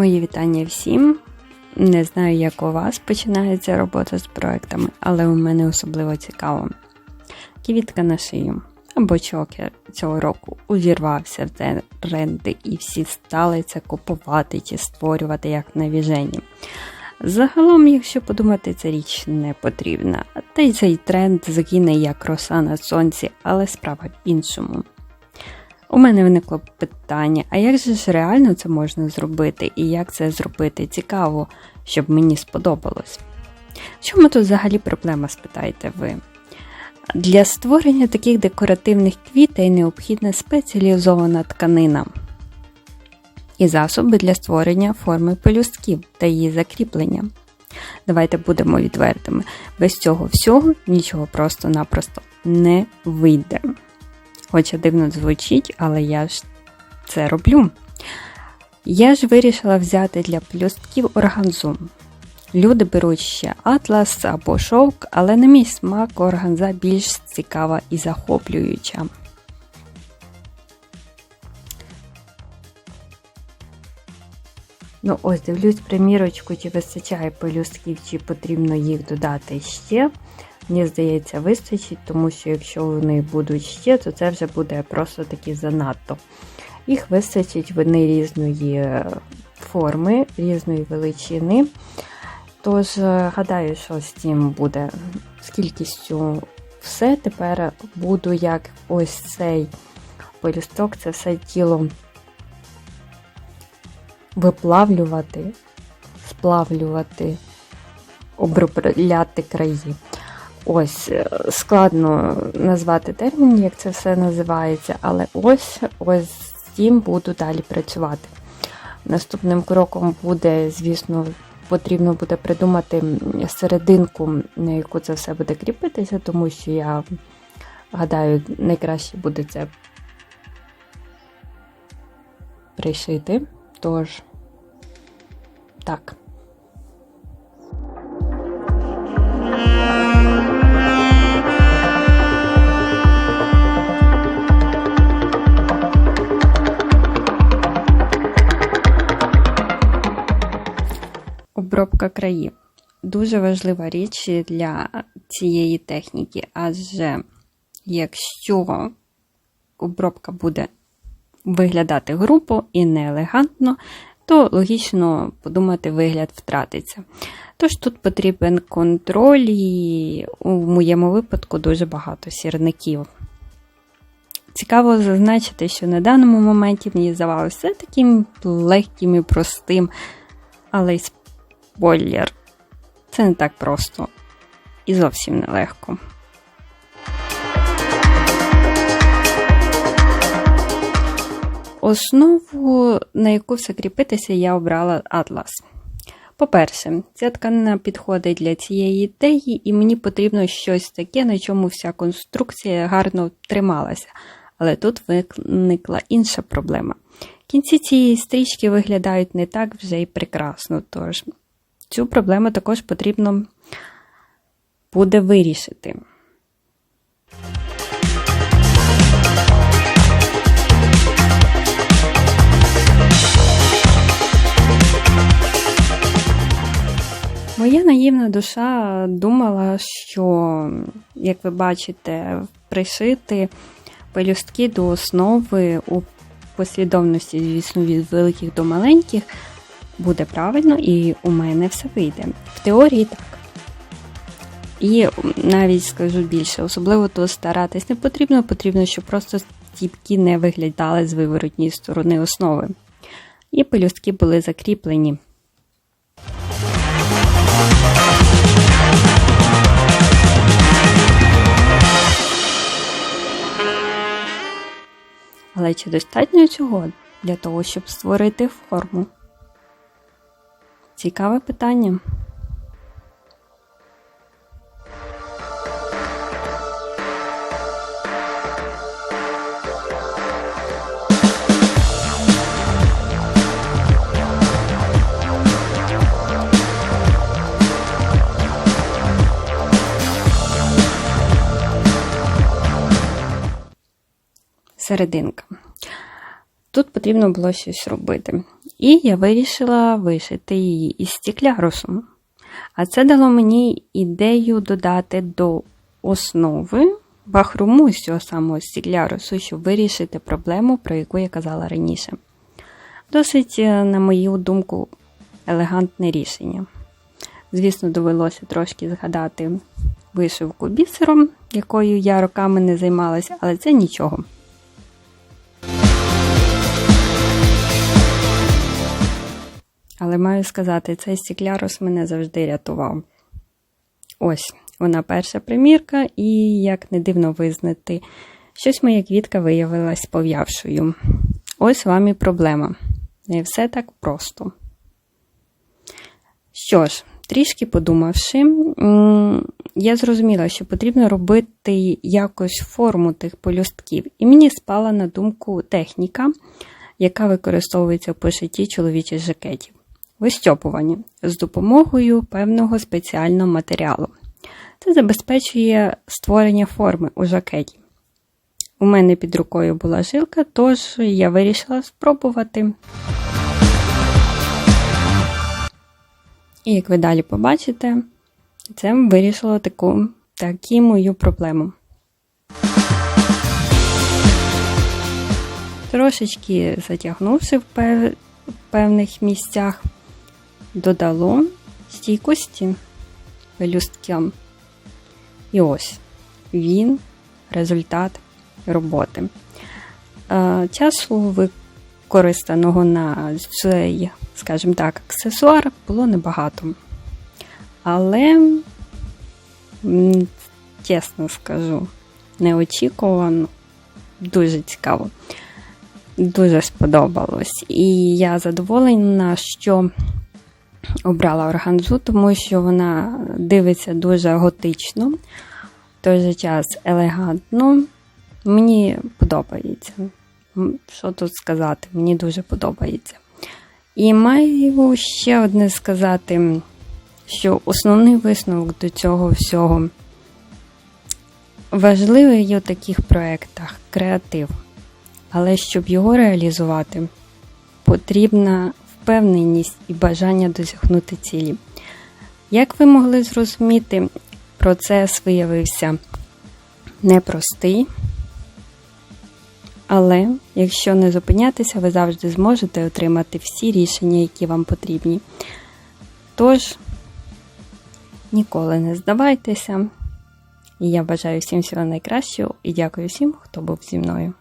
Мої вітання всім. Не знаю, як у вас починається робота з проектами, але у мене особливо цікаво. Квітка на шию або чокер цього року увірвався в тренди і всі стали це купувати чи створювати як навіжені. Загалом, якщо подумати, ця річ не потрібна. Та й цей тренд загине як роса на сонці, але справа в іншому. У мене виникло питання: а як же ж реально це можна зробити, і як це зробити цікаво, щоб мені сподобалось? Чому тут взагалі проблема, спитаєте ви? Для створення таких декоративних квітей необхідна спеціалізована тканина і засоби для створення форми пелюстків та її закріплення. Давайте будемо відвертими. Без цього всього нічого просто-напросто не вийде. Хоча дивно звучить, але я ж це роблю. Я ж вирішила взяти для плюстків органзу. Люди беруть ще атлас або шовк, але на мій смак органза більш цікава і захоплююча. Ну, ось дивлюсь примірочку, чи вистачає пелюстків, чи потрібно їх додати ще. Мені здається, вистачить, тому що якщо вони будуть ще, то це вже буде просто таки занадто. Їх вистачить вони різної форми, різної величини. Тож, гадаю, що з цим буде з кількістю все. Тепер буду як ось цей пелюсток, це все тіло виплавлювати, сплавлювати, обробляти краї. Ось, е, складно назвати термін, як це все називається, але ось ось з цим буду далі працювати. Наступним кроком буде, звісно, потрібно буде придумати серединку, на яку це все буде кріпитися, тому що я гадаю, найкраще буде це пришити. Тож, так. Обробка країв дуже важлива річ для цієї техніки, адже якщо обробка буде виглядати грубо і неелегантно, то логічно подумати, вигляд втратиться. Тож тут потрібен контроль, і у моєму випадку дуже багато сірників. Цікаво зазначити, що на даному моменті мені здавалося все таким легким і простим, але й спойлер. Це не так просто і зовсім нелегко. Основу, на яку все кріпитися, я обрала атлас. По-перше, ця тканина підходить для цієї ідеї, і мені потрібно щось таке, на чому вся конструкція гарно трималася. Але тут виникла інша проблема. Кінці цієї стрічки виглядають не так вже й прекрасно, тож цю проблему також потрібно буде вирішити. Моя наївна душа думала, що, як ви бачите, пришити пелюстки до основи у послідовності, звісно, від великих до маленьких буде правильно, і у мене все вийде. В теорії так. І навіть скажу більше, особливо то старатись не потрібно, потрібно, щоб просто стіпки не виглядали з виворотньої сторони основи. І пелюстки були закріплені. Але чи достатньо цього для того, щоб створити форму? Цікаве питання. серединка. Тут потрібно було щось робити. І я вирішила вишити її із стіклярусом. А це дало мені ідею додати до основи бахрому з цього самого стіклярусу, щоб вирішити проблему, про яку я казала раніше. Досить, е, на мою думку, елегантне рішення. Звісно, довелося трошки згадати вишивку бісером, якою я роками не займалася, але це нічого. Але маю сказати, цей стіклярус мене завжди рятував. Ось, вона перша примірка, і, як не дивно визнати, щось моя квітка виявилась пов'явшою. Ось вам і проблема. Не все так просто. Що ж, трішки подумавши, я зрозуміла, що потрібно робити якось форму тих полюстків. І мені спала на думку техніка, яка використовується в пошитті чоловічих жакетів. Вистьопування з допомогою певного спеціального матеріалу. Це забезпечує створення форми у жакеті. У мене під рукою була жилка, тож я вирішила спробувати. І як ви далі побачите, це вирішило таку, таку мою проблему. Трошечки затягнувши в певних місцях, додало стійкості пелюсткам. І ось він, результат роботи. Е, Часу використаного на цей, скажімо так, аксесуар було небагато. Але, чесно скажу, неочікувано, дуже цікаво. Дуже сподобалось. І я задоволена, що обрала органзу, тому що вона дивиться дуже готично, в той же час елегантно. Мені подобається. Що тут сказати? Мені дуже подобається. І маю ще одне сказати, що основний висновок до цього всього важливий у таких проєктах креатив. Але щоб його реалізувати, потрібна впевненість і бажання досягнути цілі. Як ви могли зрозуміти, процес виявився непростий, але якщо не зупинятися, ви завжди зможете отримати всі рішення, які вам потрібні. Тож, ніколи не здавайтеся. І я бажаю всім всього найкращого і дякую всім, хто був зі мною.